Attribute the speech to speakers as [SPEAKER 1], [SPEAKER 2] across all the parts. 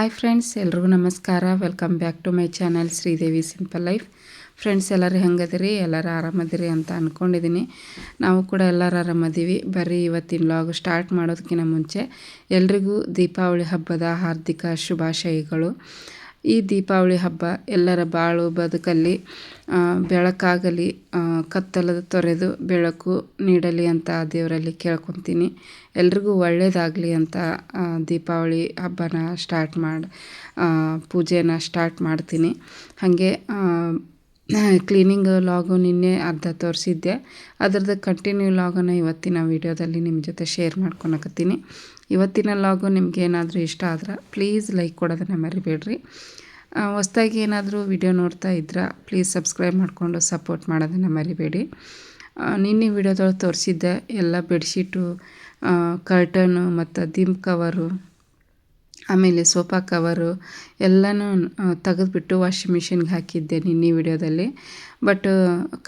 [SPEAKER 1] Hi friends ಎಲ್ರಿಗೂ ನಮಸ್ಕಾರ. Welcome back to my channel Sridevi simple life friends ಎಲ್ಲರೂ ಹೆಂಗದಿರಿ? ಎಲ್ಲರೂ ಆರಾಮದಿರಿ ಅಂತ ಅಂದ್ಕೊಂಡಿದ್ದೀನಿ ನಾವು ಕೂಡ ಎಲ್ಲರೂ ಆರಾಮದೀವಿ. ಬರೀ ಇವತ್ತಿನ ಲಾಗ್ ಸ್ಟಾರ್ಟ್ ಮಾಡೋದಕ್ಕಿಂತ ಮುಂಚೆ ಎಲ್ರಿಗೂ ದೀಪಾವಳಿ ಹಬ್ಬದ ಹಾರ್ದಿಕ ಶುಭಾಶಯಗಳು. ಈ ದೀಪಾವಳಿ ಹಬ್ಬ ಎಲ್ಲರ ಬಾಳು ಬದುಕಲ್ಲಿ ಬೆಳಕಾಗಲಿ ಕತ್ತಲದ ತೊರೆದು ಬೆಳಕು ನೀಡಲಿ ಅಂತ ದೇವರಲ್ಲಿ ಕೇಳ್ಕೊತೀನಿ. ಎಲ್ರಿಗೂ ಒಳ್ಳೆಯದಾಗಲಿ ಅಂತ ದೀಪಾವಳಿ ಹಬ್ಬನ ಸ್ಟಾರ್ಟ್ ಮಾಡಿ ಪೂಜೆನ ಸ್ಟಾರ್ಟ್ ಮಾಡ್ತೀನಿ. ಹಾಗೆ ಕ್ಲೀನಿಂಗ್ ಲಾಗು ನಿನ್ನೆ ಅರ್ಧ ತೋರಿಸಿದ್ದೆ. ಅದರದ್ದು ಕಂಟಿನ್ಯೂ ಲಾಗನ್ನು ಇವತ್ತಿನ ವೀಡಿಯೋದಲ್ಲಿ ನಿಮ್ಮ ಜೊತೆ ಶೇರ್ ಮಾಡ್ಕೊಳಕತ್ತೀನಿ. ಇವತ್ತಿನ ಲಾಗು ನಿಮ್ಗೆ ಏನಾದರೂ ಇಷ್ಟ ಆದ್ರೆ ಪ್ಲೀಸ್ ಲೈಕ್ ಕೊಡೋದನ್ನು ಮರಿಬೇಡ್ರಿ. ಹೊಸ್ದಾಗಿ ಏನಾದರೂ ವಿಡಿಯೋ ನೋಡ್ತಾ ಇದ್ರೆ ಪ್ಲೀಸ್ ಸಬ್ಸ್ಕ್ರೈಬ್ ಮಾಡಿಕೊಂಡು ಸಪೋರ್ಟ್ ಮಾಡೋದನ್ನು ಮರಿಬೇಡಿ. ನಿನ್ನೆ ವಿಡಿಯೋದೊಳಗೆ ತೋರಿಸಿದ್ದೆ ಎಲ್ಲ ಬೆಡ್ಶೀಟು ಕರ್ಟನ್ನು ಮತ್ತು ದಿಂಬ್ ಕವರು ಆಮೇಲೆ ಸೋಫಾ ಕವರು ಎಲ್ಲನೂ ತೆಗೆದುಬಿಟ್ಟು ವಾಷಿಂಗ್ ಮಿಷಿನ್ಗೆ ಹಾಕಿದ್ದೆ ನಿನ್ನೆ ವಿಡಿಯೋದಲ್ಲಿ. ಬಟ್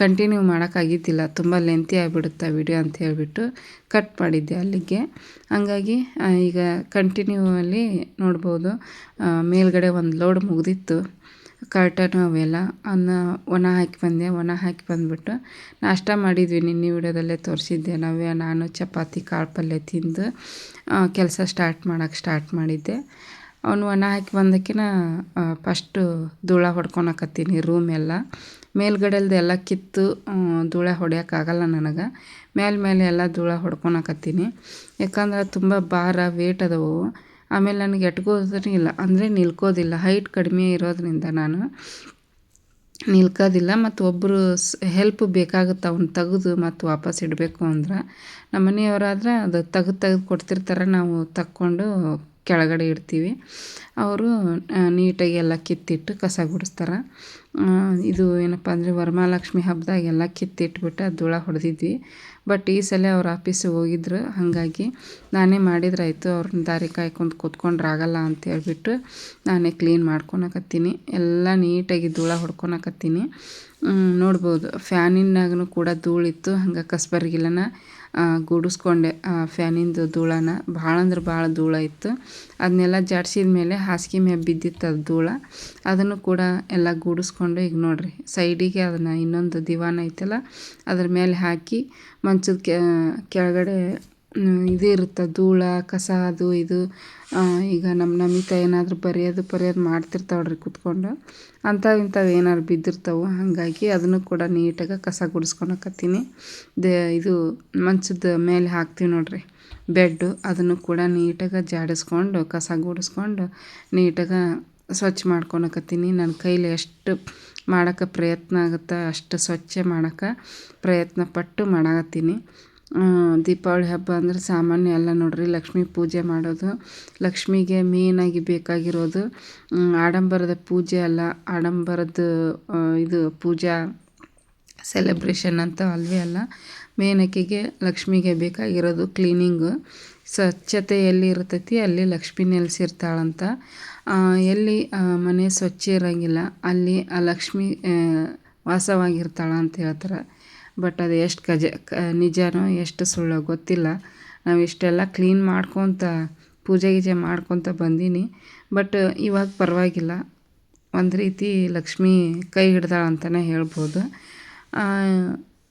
[SPEAKER 1] ಕಂಟಿನ್ಯೂ ಮಾಡೋಕ್ಕಾಗಿದ್ದಿಲ್ಲ ತುಂಬ ಲೆಂತಿ ಆಗಿಬಿಡುತ್ತೆ ವಿಡಿಯೋ ಅಂತ ಹೇಳಿಬಿಟ್ಟು ಕಟ್ ಮಾಡಿದ್ದೆ ಅಲ್ಲಿಗೆ. ಹಾಗಾಗಿ ಈಗ ಕಂಟಿನ್ಯೂ ಅಲ್ಲಿ ನೋಡ್ಬೋದು. ಮೇಲ್ಗಡೆ ಒಂದು ಲೋಡ್ ಮುಗಿದಿತ್ತು. ಕರ್ಟನು ಅವೆಲ್ಲ ಅನ್ನ ಒಣ ಹಾಕಿ ಬಂದೆ, ಒಣ ಹಾಕಿ ಬಂದುಬಿಟ್ಟು ನಾಷ್ಟ ಮಾಡಿದ್ವಿ. ನಿನ್ನೆ ವಿಡಿಯೋದಲ್ಲೇ ತೋರಿಸಿದ್ದೆ. ನಾವೇ ನಾನು ಚಪಾತಿ, ಕಾಳು ಪಲ್ಯ ತಿಂದು ಕೆಲಸ ಸ್ಟಾರ್ಟ್ ಮಾಡೋಕ್ಕೆ ಸ್ಟಾರ್ಟ್ ಮಾಡಿದ್ದೆ. ಅವನು ಒಣ ಹಾಕಿ ಬಂದಕ್ಕಿನ ಫಸ್ಟು ಧೂಳ ಹೊಡ್ಕೊಳಕತ್ತೀನಿ ರೂಮ್ ಎಲ್ಲ. ಮೇಲ್ಗಡೆಲ್ದು ಎಲ್ಲ ಕಿತ್ತು ಧೂಳ ಹೊಡೆಯೋಕ್ಕಾಗಲ್ಲ ನನಗೆ. ಮೇಲೆ ಮೇಲೆ ಎಲ್ಲ ಧೂಳ ಹೊಡ್ಕೊಳಕತ್ತೀನಿ. ಯಾಕಂದ್ರೆ ತುಂಬ ಭಾರ ವೇಟ್ ಅದಾವು. ಆಮೇಲೆ ನನಗೆ ಎಟ್ಕೋದ್ರೂ ಇಲ್ಲ. ಅಂದರೆ ನಿಲ್ಕೋದಿಲ್ಲ. ಹೈಟ್ ಕಡಿಮೆ ಇರೋದ್ರಿಂದ ನಾನು ನಿಲ್ಕೋದಿಲ್ಲ. ಮತ್ತು ಒಬ್ಬರು ಸ್ ಹೆಲ್ಪ್ ಬೇಕಾಗುತ್ತೆ ಅವ್ನ ತೆಗೆದು ಮತ್ತು ವಾಪಸ್ ಇಡಬೇಕು ಅಂದ್ರೆ ನಮ್ಮ ಮನೆಯವರಾದ್ರೆ ಅದು ತೆಗ್ದು ತೆಗ್ದು ಕೊಡ್ತಿರ್ತಾರೆ. ನಾವು ತಕ್ಕೊಂಡು ಕೆಳಗಡೆ ಇಡ್ತೀವಿ. ಅವರು ನೀಟಾಗಿ ಎಲ್ಲ ಕಿತ್ತಿಟ್ಟು ಕಸ ಗುಡಿಸ್ತಾರೆ. ಇದು ಏನಪ್ಪ ಅಂದರೆ ವರಮಹಾಲಕ್ಷ್ಮಿ ಹಬ್ಬದಾಗ ಎಲ್ಲ ಕಿತ್ತಿಟ್ಬಿಟ್ಟು ಧೂಳ ಹೊಡೆದಿದ್ವಿ. ಬಟ್ ಈ ಸಲ ಅವ್ರ ಆಫೀಸಿಗೆ ಹೋಗಿದ್ರು. ಹಾಗಾಗಿ ನಾನೇ ಮಾಡಿದ್ರಾಯ್ತು ಅವ್ರನ್ನ ದಾರಿ ಕಾಯ್ಕೊಂಡು ಕೂತ್ಕೊಂಡ್ರೆ ಆಗಲ್ಲ ಅಂತ ಹೇಳ್ಬಿಟ್ಟು ನಾನೇ ಕ್ಲೀನ್ ಮಾಡ್ಕೊಳಕತ್ತೀನಿ ಎಲ್ಲ ನೀಟಾಗಿ ಧೂಳ ಹೊಡ್ಕೊಳಕತ್ತೀನಿ ನೋಡ್ಬೋದು. ಫ್ಯಾನಿನಾಗೂ ಕೂಡ ಧೂಳಿತ್ತು. ಹಂಗೆ ಕಸ್ಬರ್ಗಿಲ್ಲನ ಗೂಡಿಸ್ಕೊಂಡೆ. ಫ್ಯಾನಿಂದು ಧೂಳನ. ಭಾಳ ಅಂದ್ರೆ ಭಾಳ ಧೂಳ ಇತ್ತು. ಅದನ್ನೆಲ್ಲ ಜಾಡ್ಸಿದ ಮೇಲೆ ಹಾಸಿಗೆ ಮೇಲೆ ಬಿದ್ದಿತ್ತು ಅದು ಧೂಳ. ಅದನ್ನು ಕೂಡ ಎಲ್ಲ ಗೂಡಿಸ್ಕೊಂಡು ಈಗ ನೋಡಿರಿ, ಸೈಡಿಗೆ ಅದನ್ನು ಇನ್ನೊಂದು ದಿವಾನ ಐತಲ್ಲ, ಅದ್ರ ಮೇಲೆ ಹಾಕಿ ಮಂಚದ ಕೆಳಗಡೆ ಇದು ಇರುತ್ತೆ. ಧೂಳ, ಕಸ, ಅದು ಇದು. ಈಗ ನಮ್ಮ ನಮಿತಾ ಏನಾದರೂ ಬರೆಯೋದು ಬರೆಯೋದು ಮಾಡ್ತಿರ್ತಾವ್ರಿ ಕುತ್ಕೊಂಡು. ಅಂಥವು ಇಂಥವು ಏನಾದ್ರು ಬಿದ್ದಿರ್ತಾವೆ, ಹಾಗಾಗಿ ಅದನ್ನು ಕೂಡ ನೀಟಾಗಿ ಕಸ ಗುಡಿಸ್ಕೊಳಕತ್ತೀನಿ. ದೇ, ಇದು ಮಂಚದ ಮೇಲೆ ಹಾಕ್ತೀವಿ ನೋಡಿರಿ. ಬೆಡ್ಡು, ಅದನ್ನು ಕೂಡ ನೀಟಾಗಿ ಜಾಡಿಸ್ಕೊಂಡು, ಕಸ ಗುಡಿಸ್ಕೊಂಡು ನೀಟಾಗಿ ಸ್ವಚ್ಛ ಮಾಡ್ಕೊಳಕತ್ತೀನಿ. ನನ್ನ ಕೈಲಿ ಎಷ್ಟು ಮಾಡೋಕ್ಕೆ ಪ್ರಯತ್ನ ಆಗುತ್ತೆ, ಅಷ್ಟು ಸ್ವಚ್ಛ ಮಾಡೋಕ್ಕೆ ಪ್ರಯತ್ನ ಪಟ್ಟು ಮಾಡಕತ್ತೀನಿ. ದೀಪಾವಳಿ ಹಬ್ಬ ಅಂದರೆ ಸಾಮಾನ್ಯ ಅಲ್ಲ ನೋಡಿರಿ, ಲಕ್ಷ್ಮೀ ಪೂಜೆ ಮಾಡೋದು, ಲಕ್ಷ್ಮಿಗೆ ಮೇಯ್ನಾಗಿ ಬೇಕಾಗಿರೋದು ಆಡಂಬರದ ಪೂಜೆ ಅಲ್ಲ, ಆಡಂಬರದ ಇದು ಪೂಜಾ ಸೆಲೆಬ್ರೇಷನ್ ಅಂತ ಅಲ್ವೇ ಅಲ್ಲ ಮೇನಕೆಗೆ ಲಕ್ಷ್ಮಿಗೆ ಬೇಕಾಗಿರೋದು ಕ್ಲೀನಿಂಗು ಸ್ವಚ್ಛತೆ ಎಲ್ಲಿ ಇರ್ತೈತಿ, ಅಲ್ಲಿ ಲಕ್ಷ್ಮಿ ನೆಲೆಸಿರ್ತಾಳಂತ. ಎಲ್ಲಿ ಮನೆ ಸ್ವಚ್ಛ ಇರೋಂಗಿಲ್ಲ, ಅಲ್ಲಿ ಆ ಲಕ್ಷ್ಮಿ ವಾಸವಾಗಿರ್ತಾಳ ಅಂತ ಹೇಳ್ತಾರೆ. ಬಟ್ ಅದು ಎಷ್ಟು ಕಜ ಕ ನಿಜನೋ ಎಷ್ಟು ಸುಳ್ಳೋ ಗೊತ್ತಿಲ್ಲ. ನಾವು ಇಷ್ಟೆಲ್ಲ ಕ್ಲೀನ್ ಮಾಡ್ಕೊತ ಪೂಜೆ ಗೀಜೆ ಮಾಡ್ಕೊತ ಬಂದೀನಿ. ಬಟ್ ಇವಾಗ ಪರವಾಗಿಲ್ಲ. ಒಂದು ರೀತಿ ಲಕ್ಷ್ಮಿ ಕೈ ಹಿಡ್ದಾಳೆ ಅಂತಲೇ ಹೇಳ್ಬೋದು.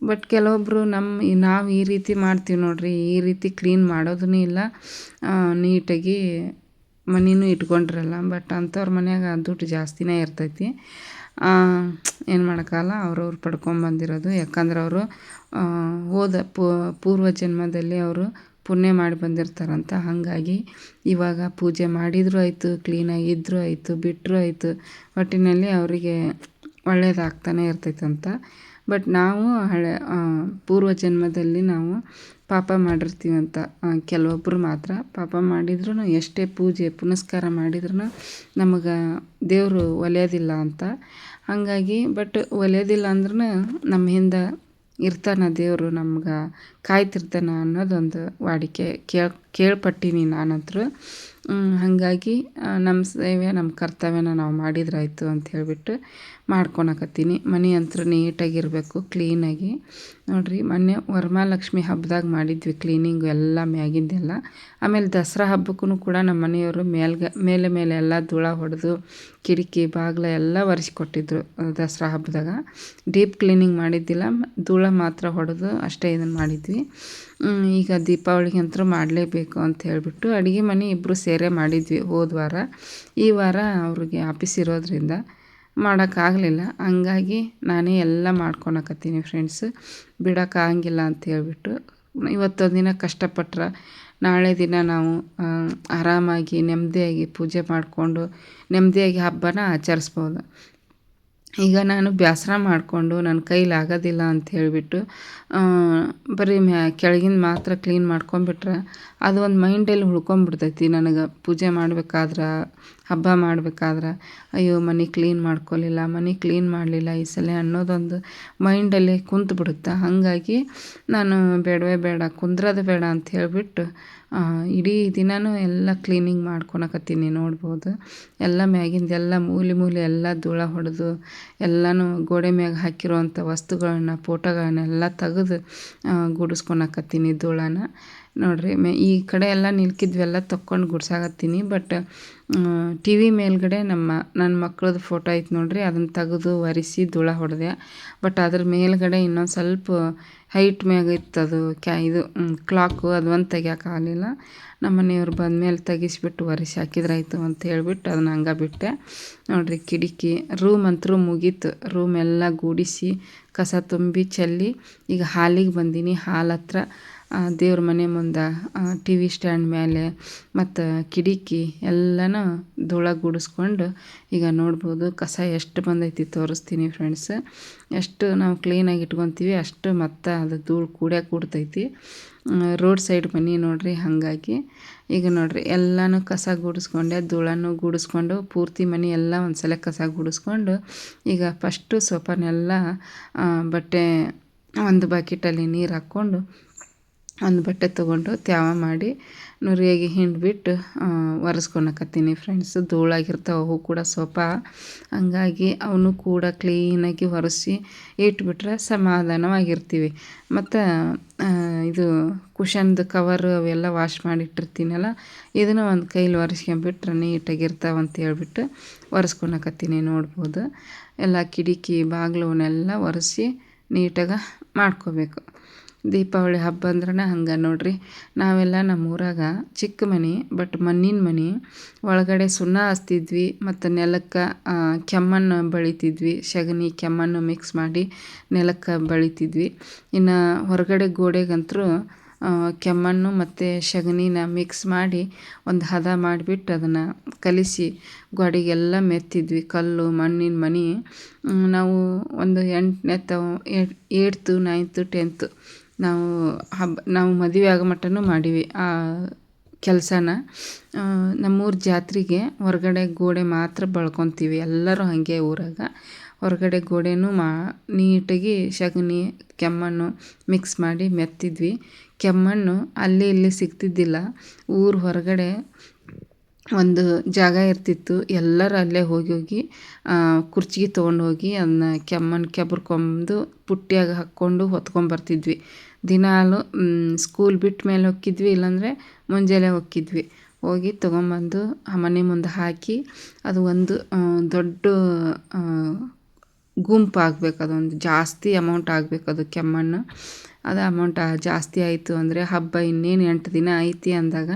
[SPEAKER 1] ಬಟ್ ಕೆಲವೊಬ್ಬರು ನಮ್ಮ ನಾವು ಈ ರೀತಿ ಮಾಡ್ತೀವಿ ನೋಡ್ರಿ, ಈ ರೀತಿ ಕ್ಲೀನ್ ಮಾಡೋದೂ ಇಲ್ಲ. ನೀಟಾಗಿ ಮನೆಯೂ ಇಟ್ಕೊಂಡಿರಲ್ಲ. ಬಟ್ ಅಂಥವ್ರ ಮನ್ಯಾಗ ದುಡ್ಡು ಜಾಸ್ತಿನೇ ಇರ್ತೈತಿ. ಏನು ಮಾಡೋಕ್ಕಲ್ಲ ಅವ್ರವ್ರು ಪಡ್ಕೊಂಬಂದಿರೋದು ಯಾಕಂದ್ರೆ ಅವರು ಹೋದ ಪೂರ್ವ ಜನ್ಮದಲ್ಲಿ ಅವರು ಪುಣ್ಯ ಮಾಡಿ ಬಂದಿರ್ತಾರಂತ. ಹಾಗಾಗಿ ಇವಾಗ ಪೂಜೆ ಮಾಡಿದರೂ ಆಯಿತು ಕ್ಲೀನಾಗಿ ಇದ್ದರೂ ಆಯಿತು ಬಿಟ್ಟರೂ ಆಯಿತು, ಒಟ್ಟಿನಲ್ಲಿ ಅವರಿಗೆ ಒಳ್ಳೆಯದಾಗ್ತಾನೆ ಇರ್ತೈತಂತ. ಬಟ್ ನಾವು ಹಳೆ ಪೂರ್ವ ಜನ್ಮದಲ್ಲಿ ನಾವು ಪಾಪ ಮಾಡಿರ್ತೀವಂತ. ಕೆಲವೊಬ್ಬರು ಮಾತ್ರ ಪಾಪ ಮಾಡಿದ್ರೂ ಎಷ್ಟೇ ಪೂಜೆ ಪುನಸ್ಕಾರ ಮಾಡಿದ್ರೂ ನಮಗೆ ದೇವರು ಒಲಿಯೋದಿಲ್ಲ ಅಂತ. ಹಾಗಾಗಿ ಬಟ್ ಒಲಿಯೋದಿಲ್ಲ ಅಂದ್ರೂ ನಮ್ಮ ಹಿಂದೆ ಇರ್ತಾನೆ ದೇವರು ನಮ್ಗೆ ಕಾಯ್ತಿರ್ತಾನೆ ಅನ್ನೋದೊಂದು ವಾಡಿಕೆ ಕೇಳಿ, ಕೇಳ್ಪಟ್ಟೀನಿ ನಾನಂತೂ ಹಾಗಾಗಿ ನಮ್ಮ ಸೇವೆ ನಮ್ಮ ಕರ್ತವ್ಯನ ನಾವು ಮಾಡಿದ್ರಾಯ್ತು ಅಂತ ಹೇಳಿಬಿಟ್ಟು ಮಾಡ್ಕೊಳಕತ್ತೀನಿ ಮನೆ ಅಂತೂ ನೀಟಾಗಿರಬೇಕು ಕ್ಲೀನಾಗಿ ನೋಡಿರಿ, ಮೊನ್ನೆ ವರಮಹಾಲಕ್ಷ್ಮಿ ಹಬ್ಬದಾಗ ಮಾಡಿದ್ವಿ ಕ್ಲೀನಿಂಗು ಎಲ್ಲ ಮ್ಯಾಗಿಂದೆಲ್ಲ ಆಮೇಲೆ ದಸರಾ ಹಬ್ಬಕ್ಕೂ ಕೂಡ ನಮ್ಮ ಮನೆಯವರು ಮೇಲ್ಗ, ಮೇಲೆ ಮೇಲೆ ಎಲ್ಲ ಧೂಳ ಹೊಡೆದು ಕಿಟಕಿ ಬಾಗಿಲ ಎಲ್ಲ ಒರೆಸಿಕೊಟ್ಟಿದ್ರು ದಸರಾ ಹಬ್ಬದಾಗ. ಡೀಪ್ ಕ್ಲೀನಿಂಗ್ ಮಾಡಿದ್ದಿಲ್ಲ, ಧೂಳ ಮಾತ್ರ ಹೊಡೆದು ಅಷ್ಟೇ ಇದನ್ನು ಮಾಡಿದ್ವಿ. ಈಗ ದೀಪಾವಳಿಗೆ ಅಂತೂ ಮಾಡಲೇಬೇಕು ಅಂತ ಹೇಳಿಬಿಟ್ಟು ಅಡುಗೆ ಮನೆ ಇಬ್ಬರು ಸೇರೇ ಮಾಡಿದ್ವಿ ಹೋದ ವಾರ. ಈ ವಾರ ಅವ್ರಿಗೆ ಆಫೀಸ್ ಇರೋದರಿಂದ ಮಾಡೋಕ್ಕಾಗಲಿಲ್ಲ. ಹಂಗಾಗಿ ನಾನೇ ಎಲ್ಲ ಮಾಡ್ಕೊಳಕತ್ತೀನಿ ಫ್ರೆಂಡ್ಸ್ ಬಿಡೋಕ್ಕಾಗಿಲ್ಲ ಅಂತ ಹೇಳ್ಬಿಟ್ಟು ಇವತ್ತೊಂದು ದಿನ ಕಷ್ಟಪಟ್ರೆ ನಾಳೆ ದಿನ ನಾವು ಆರಾಮಾಗಿ ನೆಮ್ಮದಿಯಾಗಿ ಪೂಜೆ ಮಾಡಿಕೊಂಡು ನೆಮ್ಮದಿಯಾಗಿ ಹಬ್ಬನ ಆಚರಿಸ್ಬೋದು. ಈಗ ನಾನು ಬೇಸರ ಮಾಡಿಕೊಂಡು ನನ್ನ ಕೈಲಿ ಆಗೋದಿಲ್ಲ ಅಂತ ಹೇಳಿಬಿಟ್ಟು ಬರೀ ಮ್ಯಾ, ಕೆಳಗಿಂದ ಮಾತ್ರ ಕ್ಲೀನ್ ಮಾಡ್ಕೊಂಬಿಟ್ರೆ ಅದು ಒಂದು ಮೈಂಡಲ್ಲಿ ಉಳ್ಕೊಂಬಿಡ್ತೈತಿ ನನಗೆ ಪೂಜೆ ಮಾಡ್ಬೇಕಾದ್ರೆ ಹಬ್ಬ ಮಾಡ್ಬೇಕಾದ್ರೆ, ಅಯ್ಯೋ, ಮನೆ ಕ್ಲೀನ್ ಮಾಡ್ಕೊಳ್ಳಿಲ್ಲ ಮನೆ ಕ್ಲೀನ್ ಮಾಡಲಿಲ್ಲ ಈ ಸಲ ಅನ್ನೋದೊಂದು ಮೈಂಡಲ್ಲಿ ಕುಂತು ಬಿಡುತ್ತೆ ಹಾಗಾಗಿ ನಾನು ಬೇಡವೇ ಬೇಡ, ಕುಂದ್ರದು ಬೇಡ ಅಂತ ಹೇಳಿಬಿಟ್ಟು ಇಡೀ ದಿನವೂ ಎಲ್ಲ ಕ್ಲೀನಿಂಗ್ ಮಾಡ್ಕೊಳಕತ್ತೀನಿ ನೋಡ್ಬೋದು. ಎಲ್ಲ ಮ್ಯಾಗಿಂದ ಎಲ್ಲ ಮೂಲೆ ಮೂಲೆ ಎಲ್ಲ ಧೂಳ ಹೊಡೆದು, ಎಲ್ಲನೂ ಗೋಡೆ ಮ್ಯಾಗ ಹಾಕಿರುವಂಥ ವಸ್ತುಗಳನ್ನ ಫೋಟೋಗಳನ್ನೆಲ್ಲ ತೆಗೆದು ಗುಡಿಸ್ಕೊಳಕತ್ತೀನಿ ಧೂಳನ. ನೋಡಿರಿ, ಮೆ, ಈ ಕಡೆ ಎಲ್ಲ ನಿಲ್ಕಿದ್ವೆಲ್ಲ ತಕ್ಕೊಂಡು ಗುಡ್ಸಾಕತ್ತೀನಿ ಬಟ್ ಟಿ ವಿ ಮೇಲ್ಗಡೆ ನಮ್ಮ ನನ್ನ ಮಕ್ಳದ್ದು ಫೋಟೋ ಐತೆ ನೋಡಿರಿ, ಅದನ್ನು ತೆಗೆದು ಒರೆಸಿ ಧೂಳ ಹೊಡೆದೆ. ಬಟ್ ಅದ್ರ ಮೇಲ್ಗಡೆ ಇನ್ನೊಂದು ಸ್ವಲ್ಪ ಹೈಟ್ ಮ್ಯಾಗ ಇತ್ತು ಅದು ಕ್ಯಾ ಇದು ಕ್ಲಾಕು ಅದು ಒಂದು ತೆಗಿಯೋಕ್ಕಾಗಲಿಲ್ಲ ನಮ್ಮ ಮನೆಯವ್ರು ಬಂದಮೇಲೆ ತೆಗಿಸ್ಬಿಟ್ಟು ಒರೆಸಿ ಹಾಕಿದ್ರಾಯ್ತು ಅಂತ ಹೇಳ್ಬಿಟ್ಟು ಅದನ್ನ ಹಂಗೆ ಬಿಟ್ಟೆ. ನೋಡಿರಿ ಕಿಟಕಿ ರೂಮ್ ಅಂತರೂ ಮುಗೀತು. ರೂಮ್ ಎಲ್ಲ ಗೂಡಿಸಿ, ಕಸ ತುಂಬಿ, ಚೆಲ್ಲಿ. ಈಗ ಹಾಲಿಗೆ ಬಂದೀನಿ, ಹಾಲು ಹತ್ರ. ದೇವ್ರ ಮನೆ ಮುಂದೆ ಟಿ ವಿ ಸ್ಟ್ಯಾಂಡ್ ಮೇಲೆ ಮತ್ತು ಕಿಟಕಿ ಎಲ್ಲನೂ ಧೂಳ ಗುಡಿಸ್ಕೊಂಡು ಈಗ ನೋಡ್ಬೋದು ಕಸ ಎಷ್ಟು ಬಂದೈತಿ ತೋರಿಸ್ತೀನಿ ಫ್ರೆಂಡ್ಸ್ ಎಷ್ಟು ನಾವು ಕ್ಲೀನಾಗಿ ಇಟ್ಕೊತೀವಿ, ಅಷ್ಟು ಮತ್ತು ಅದು ಧೂಳು ಕೂಡೇ ಕೂಡ್ತೈತಿ. ರೋಡ್ ಸೈಡ್ ಮನೆ ನೋಡಿರಿ ಹಾಗಾಗಿ. ಈಗ ನೋಡಿರಿ ಎಲ್ಲನೂ ಕಸ ಗುಡಿಸ್ಕೊಂಡೆ ಧೂಳನ್ನು ಗುಡಿಸ್ಕೊಂಡು, ಪೂರ್ತಿ ಮನೆ ಎಲ್ಲ ಒಂದು ಸಲ ಕಸ ಗುಡಿಸ್ಕೊಂಡು, ಈಗ ಫಸ್ಟು ಸೋಫಾನೆಲ್ಲ ಬಟ್ಟೆ ಒಂದು ಬಕೆಟಲ್ಲಿ ನೀರು ಹಾಕ್ಕೊಂಡು ಒಂದು ಬಟ್ಟೆ ತೊಗೊಂಡು ತ್ಯಾವ ಮಾಡಿ ನುರಿಯಾಗಿ ಹಿಂಡ್ಬಿಟ್ಟು ಒರೆಸ್ಕೊಳಕತ್ತೀನಿ ಫ್ರೆಂಡ್ಸ್ ಧೂಳಾಗಿರ್ತಾವೆ, ಅವು ಕೂಡ ಸ್ವಲ್ಪ. ಹಂಗಾಗಿ ಅವನು ಕೂಡ ಕ್ಲೀನಾಗಿ ಒರೆಸಿ ಇಟ್ಬಿಟ್ರೆ ಸಮಾಧಾನವಾಗಿರ್ತೀವಿ. ಮತ್ತು ಇದು ಕುಷನ್ದು ಕವರು ಅವೆಲ್ಲ ವಾಶ್ ಮಾಡಿಟ್ಟಿರ್ತೀನಲ್ಲ, ಇದನ್ನು ಒಂದು ಕೈಲಿ ಒರೆಸ್ಕೊಂಬಿಟ್ರೆ ಅಂತ ಹೇಳ್ಬಿಟ್ಟು ಒರೆಸ್ಕೊಳಕತ್ತೀನಿ ನೋಡ್ಬೋದು. ಎಲ್ಲ ಕಿಟಕಿ ಬಾಗಿಲುವನ್ನೆಲ್ಲ ಒರೆಸಿ ನೀಟಾಗಿ ಮಾಡ್ಕೋಬೇಕು. ದೀಪಾವಳಿ ಹಬ್ಬ ಅಂದ್ರೆ ಹಂಗೆ ನೋಡಿರಿ. ನಾವೆಲ್ಲ ನಮ್ಮ ಊರಾಗ ಚಿಕ್ಕ ಮನೆ ಬಟ್ ಮಣ್ಣಿನ ಮನೆ. ಒಳಗಡೆ ಸುಣ್ಣ ಹಚ್ತಿದ್ವಿ, ಮತ್ತು ನೆಲಕ್ಕೆ ಕೆಮ್ಮಣ್ಣು ಬಳಿತಿದ್ವಿ. ಸಗಣಿ ಕೆಮ್ಮಣ್ಣು ಮಿಕ್ಸ್ ಮಾಡಿ ನೆಲಕ್ಕೆ ಬಳಿತಿದ್ವಿ. ಇನ್ನು ಹೊರಗಡೆ ಗೋಡೆಗಂತೂ ಕೆಮ್ಮಣ್ಣು ಮತ್ತು ಸಗಣಿನ ಮಿಕ್ಸ್ ಮಾಡಿ ಒಂದು ಹದ ಮಾಡಿಬಿಟ್ಟು ಅದನ್ನು ಕಲಿಸಿ ಗೋಡೆಗೆಲ್ಲ ಮೆತ್ತಿದ್ವಿ. ಕಲ್ಲು, ಮಣ್ಣಿನ ಮನೆ. ನಾವು ಒಂದು ಎಂಟನೇ ತ ಏಟ್ತು, ನೈನ್ತು, ಟೆಂತು ನಾವು ಹಬ್ಬ ನಾವು ಮದುವೆ ಆಗೋ ಮಟ್ಟನೂ ಮಾಡೀವಿ ಆ ಕೆಲಸನ. ನಮ್ಮೂರ ಜಾತ್ರೆಗೆ ಹೊರಗಡೆ ಗೋಡೆ ಮಾತ್ರ ಬಳ್ಕೊತೀವಿ ಎಲ್ಲರೂ ಹಾಗೆ ಊರಾಗ. ಹೊರಗಡೆ ಗೋಡೆನೂ ಮಾ, ನೀಟಾಗಿ ಸಗಣಿ ಕೆಮ್ಮಣ್ಣು ಮಿಕ್ಸ್ ಮಾಡಿ ಮೆತ್ತಿದ್ವಿ. ಕೆಮ್ಮಣ್ಣು ಅಲ್ಲಿ ಇಲ್ಲಿ ಸಿಗ್ತಿದ್ದಿಲ್ಲ. ಊರ ಹೊರಗಡೆ ಒಂದು ಜಾಗ ಇರ್ತಿತ್ತು. ಎಲ್ಲರೂ ಅಲ್ಲೇ ಹೋಗಿ ಹೋಗಿ ಕುರ್ಚಿಗೆ ತೊಗೊಂಡು ಹೋಗಿ ಅದನ್ನ ಕೆಮ್ಮಣ್ಣು ಕೆಬ್ರಕೊಂಬಂದು ಪುಟ್ಟಿಯಾಗ ಹಾಕ್ಕೊಂಡು ಹೊತ್ಕೊಂಬರ್ತಿದ್ವಿ ದಿನಾಲು ಸ್ಕೂಲ್ ಬಿಟ್ಟ ಮೇಲೆ ಹೋಕ್ಕಿದ್ವಿ, ಇಲ್ಲಾಂದರೆ ಮುಂಜಾನೆ ಹೋಕ್ಕಿದ್ವಿ. ಹೋಗಿ ತೊಗೊಂಬಂದು ಮನೆ ಮುಂದೆ ಹಾಕಿ, ಅದು ಒಂದು ದೊಡ್ಡ ಗುಂಪು ಆಗ್ಬೇಕು, ಅದೊಂದು ಜಾಸ್ತಿ ಅಮೌಂಟ್ ಆಗ್ಬೇಕು, ಅದು ಕೆಮ್ಮಣ್ಣು. ಅದು ಅಮೌಂಟ್ ಜಾಸ್ತಿ ಆಯಿತು ಅಂದರೆ ಹಬ್ಬ ಇನ್ನೇನು ಎಂಟು ದಿನ ಐತಿ ಅಂದಾಗ,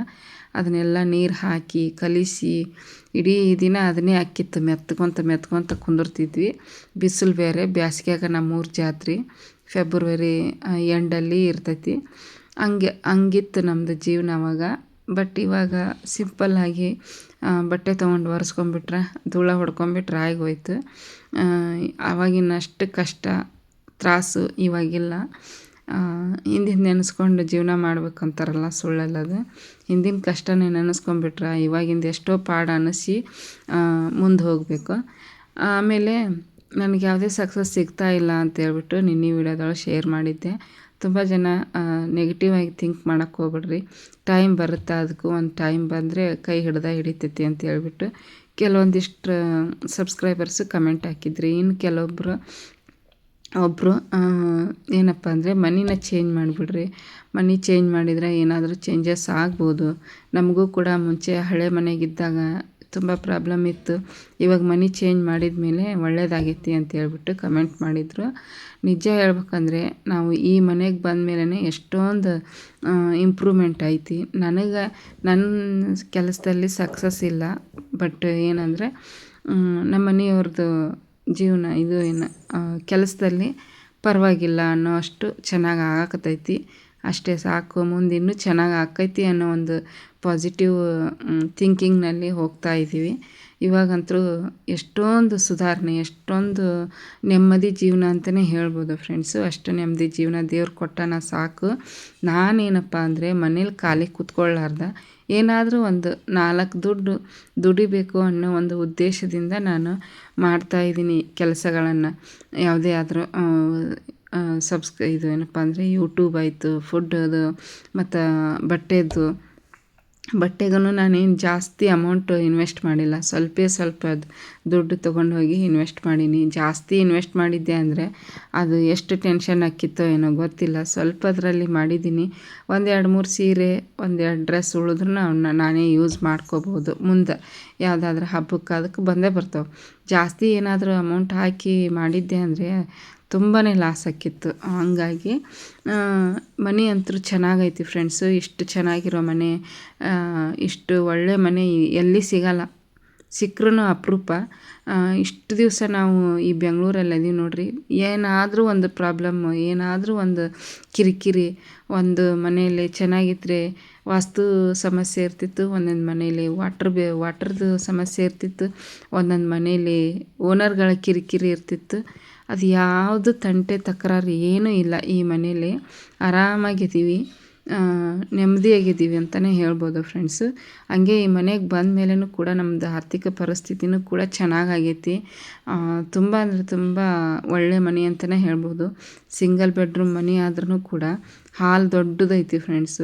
[SPEAKER 1] ಅದನ್ನೆಲ್ಲ ನೀರು ಹಾಕಿ, ಕಲಿಸಿ, ಇಡೀ ದಿನ ಅದನ್ನೇ ಹಾಕಿತ್ತು ಮೆತ್ಕೊತ ಮೆತ್ಕೊತ ಕುಂದಿರ್ತಿದ್ವಿ. ಬಿಸಿಲು ಬೇರೆ, ಬ್ಯಾಸ್ಗ್ಯಾಗ ನಮ್ಮೂರ ಜಾತ್ರೆ. ಫೆಬ್ರವರಿ ಎಂಡಲ್ಲಿ ಇರ್ತೈತಿ. ಹಂಗೆ, ಹಂಗಿತ್ತು ನಮ್ಮದು ಜೀವನ ಅವಾಗ. ಬಟ್ ಇವಾಗ ಸಿಂಪಲ್ಲಾಗಿ ಬಟ್ಟೆ ತೊಗೊಂಡು ಒರೆಸ್ಕೊಂಬಿಟ್ರೆ ಧೂಳ ಹೊಡ್ಕೊಂಬಿಟ್ರೆ ಆಗೋಯ್ತು. ಆವಾಗಿನಷ್ಟು ಕಷ್ಟ, ತ್ರಾಸು ಇವಾಗಿಲ್ಲ. ಹಿಂದಿನ ನೆನೆಸ್ಕೊಂಡು ಜೀವನ ಮಾಡ್ಬೇಕಂತಾರಲ್ಲ ಅಂತಾರಲ್ಲ ಸುಳ್ಳಲ್ಲದು ಹಿಂದಿನ ಕಷ್ಟನೇ ನೆನೆಸ್ಕೊಂಬಿಟ್ರೆ ಇವಾಗಿಂದ ಎಷ್ಟೋ ಪಾಡ ಅನ್ನಿಸಿ ಮುಂದೆ ಹೋಗಬೇಕು. ಆಮೇಲೆ ನನಗೆ ಯಾವುದೇ ಸಕ್ಸಸ್ ಸಿಗ್ತಾ ಇಲ್ಲ ಅಂತ ಹೇಳ್ಬಿಟ್ಟು ನಿನ್ನೆ ವಿಡಿಯೋದೊಳಗೆ ಶೇರ್ ಮಾಡಿದ್ದೆ. ತುಂಬ ಜನ ನೆಗೆಟಿವ್ ಆಗಿ ಥಿಂಕ್ ಮಾಡೋಕ್ಕೆ ಹೋಗ್ಬಿಡ್ರಿ. ಟೈಮ್ ಬರುತ್ತೆ ಅದಕ್ಕೂ ಒಂದು ಟೈಮ್ ಬಂದರೆ ಕೈ ಹಿಡ್ದ ಹಿಡಿತೈತಿ ಅಂತ ಹೇಳ್ಬಿಟ್ಟು ಕೆಲವೊಂದಿಷ್ಟು ಸಬ್ಸ್ಕ್ರೈಬರ್ಸು ಕಮೆಂಟ್ ಹಾಕಿದ್ರಿ. ಇನ್ನು ಕೆಲವೊಬ್ಬರು ಒಬ್ಬರು ಏನಪ್ಪ ಅಂದರೆ ಮನಿನ ಚೇಂಜ್ ಮಾಡಿಬಿಡ್ರಿ. ಮನಿ ಚೇಂಜ್ ಮಾಡಿದರೆ ಏನಾದರೂ ಚೇಂಜಸ್ ಆಗ್ಬೋದು. ನಮಗೂ ಕೂಡ ಮುಂಚೆ ಹಳೆ ಮನೆಗಿದ್ದಾಗ ತುಂಬ ಪ್ರಾಬ್ಲಮ್ ಇತ್ತು. ಇವಾಗ ಮನಿ ಚೇಂಜ್ ಮಾಡಿದ ಮೇಲೆ ಒಳ್ಳೇದಾಗಿತ್ತು ಅಂತ ಹೇಳ್ಬಿಟ್ಟು ಕಮೆಂಟ್ ಮಾಡಿದರು. ನಿಜ ಹೇಳ್ಬೇಕಂದ್ರೆ ನಾವು ಈ ಮನೆಗೆ ಬಂದ ಮೇಲೇ ಎಷ್ಟೊಂದು ಇಂಪ್ರೂವ್ಮೆಂಟ್ ಐತಿ. ನನಗೆ ನನ್ನ ಕೆಲಸದಲ್ಲಿ ಸಕ್ಸಸ್ ಇಲ್ಲ. ಬಟ್ ಏನಂದರೆ ನಮ್ಮ ಮನೆಯವ್ರದ್ದು ಜೀವನ ಇದು ಏನು ಕೆಲಸದಲ್ಲಿ ಪರವಾಗಿಲ್ಲ ಅನ್ನೋ ಅಷ್ಟು ಚೆನ್ನಾಗಿ ಆಗಕತ್ತೈತಿ. ಅಷ್ಟೇ ಸಾಕು, ಮುಂದೆ ಇನ್ನೂ ಚೆನ್ನಾಗಿ ಆಕೈತಿ ಅನ್ನೋ ಒಂದು ಪಾಸಿಟಿವ್ ಥಿಂಕಿಂಗ್ನಲ್ಲಿ ಹೋಗ್ತಾ ಇದ್ದೀವಿ ಇವಾಗಂತೂ ಎಷ್ಟೊಂದು ಸುಧಾರಣೆ, ಎಷ್ಟೊಂದು ನೆಮ್ಮದಿ ಜೀವನ ಅಂತಲೇ ಹೇಳ್ಬೋದು ಫ್ರೆಂಡ್ಸು ಅಷ್ಟು ನೆಮ್ಮದಿ ಜೀವನ ದೇವ್ರು ಕೊಟ್ಟನ ಸಾಕು. ನಾನೇನಪ್ಪ ಅಂದರೆ ಮನೇಲಿ ಖಾಲಿ ಕೂತ್ಕೊಳ್ಳಾರ್ದ ಏನಾದರೂ ಒಂದು ನಾಲ್ಕು ದುಡ್ಡು ದುಡಿಬೇಕು ಅನ್ನೋ ಒಂದು ಉದ್ದೇಶದಿಂದ ನಾನು ಮಾಡ್ತಾಯಿದ್ದೀನಿ ಕೆಲಸಗಳನ್ನು. ಯಾವುದೇ ಆದರೂ ಸಬ್ಸ್ಕ್ರೈ ಇದು ಏನಪ್ಪ ಅಂದರೆ ಯೂಟ್ಯೂಬ್ ಆಯಿತು ಫುಡ್ಡದು ಮತ್ತು ಬಟ್ಟೆದು. ಬಟ್ಟೆಗೂ ನಾನೇನು ಜಾಸ್ತಿ ಅಮೌಂಟ್ ಇನ್ವೆಸ್ಟ್ ಮಾಡಿಲ್ಲ. ಸ್ವಲ್ಪೇ ಸ್ವಲ್ಪ ದುಡ್ಡು ತೊಗೊಂಡೋಗಿ ಇನ್ವೆಸ್ಟ್ ಮಾಡೀನಿ. ಜಾಸ್ತಿ ಇನ್ವೆಸ್ಟ್ ಮಾಡಿದ್ದೆ ಅಂದರೆ ಅದು ಎಷ್ಟು ಟೆನ್ಷನ್ ಹಾಕಿತ್ತೋ ಏನೋ ಗೊತ್ತಿಲ್ಲ. ಸ್ವಲ್ಪ ಅದರಲ್ಲಿ ಮಾಡಿದ್ದೀನಿ ಒಂದೆರಡು ಮೂರು ಸೀರೆ, ಒಂದೆರಡು ಡ್ರೆಸ್ ಉಳಿದ್ರೂ ಅವನ್ನ ನಾನೇ ಯೂಸ್ ಮಾಡ್ಕೋಬೋದು. ಮುಂದೆ ಯಾವುದಾದ್ರೂ ಹಬ್ಬಕ್ಕೆ ಅದಕ್ಕೆ ಬಂದೇ ಬರ್ತಾವೆ. ಜಾಸ್ತಿ ಏನಾದರೂ ಅಮೌಂಟ್ ಹಾಕಿ ಮಾಡಿದ್ದೆ ಅಂದರೆ ತುಂಬಾ ಲಾಸ್ ಆಕ್ಕಿತ್ತು ಹಂಗಾಗಿ ಮನೆ ಅಂತೂ ಚೆನ್ನಾಗೈತಿ ಫ್ರೆಂಡ್ಸು ಇಷ್ಟು ಚೆನ್ನಾಗಿರೋ ಮನೆ ಇಷ್ಟು ಒಳ್ಳೆ ಮನೆ ಎಲ್ಲಿ ಸಿಗಲ್ಲ. ಸಿಕ್ಕರೂ ಅಪರೂಪ. ಇಷ್ಟು ದಿವಸ ನಾವು ಈ ಬೆಂಗಳೂರಲ್ಲಿ ಅದೀವಿ ನೋಡಿರಿ. ಏನಾದರೂ ಒಂದು ಪ್ರಾಬ್ಲಮ್ಮು ಏನಾದರೂ ಒಂದು ಕಿರಿಕಿರಿ, ಒಂದು ಮನೆಯಲ್ಲಿ ಚೆನ್ನಾಗಿದ್ದರೆ ವಾಸ್ತು ಸಮಸ್ಯೆ ಇರ್ತಿತ್ತು. ಒಂದೊಂದು ಮನೇಲಿ ವಾಟ್ರ್ ಬೇ ವಾಟ್ರದ್ದು ಸಮಸ್ಯೆ ಇರ್ತಿತ್ತು. ಒಂದೊಂದು ಮನೇಲಿ ಓನರ್ಗಳ ಕಿರಿಕಿರಿ ಇರ್ತಿತ್ತು. ಅದು ಯಾವುದು ತಂಟೆ ತಕರಾರು ಏನೂ ಇಲ್ಲ. ಈ ಮನೇಲಿ ಆರಾಮಾಗಿದ್ದೀವಿ. ನೆಮ್ಮದಿಯಾಗಿದ್ದೀವಿ ಅಂತಲೇ ಹೇಳ್ಬೋದು ಫ್ರೆಂಡ್ಸ್ ಹಂಗೆ ಈ ಮನೆಗೆ ಬಂದ ಮೇಲೂ ಕೂಡ ನಮ್ಮದು ಆರ್ಥಿಕ ಪರಿಸ್ಥಿತಿನೂ ಕೂಡ ಚೆನ್ನಾಗಾಗೈತಿ. ತುಂಬ ಅಂದರೆ ತುಂಬ ಒಳ್ಳೆ ಮನೆ ಅಂತಲೇ ಹೇಳ್ಬೋದು. ಸಿಂಗಲ್ ಬೆಡ್ರೂಮ್ ಮನೆ ಆದ್ರೂ ಕೂಡ ಹಾಲ್ ದೊಡ್ಡದೈತಿ ಫ್ರೆಂಡ್ಸ್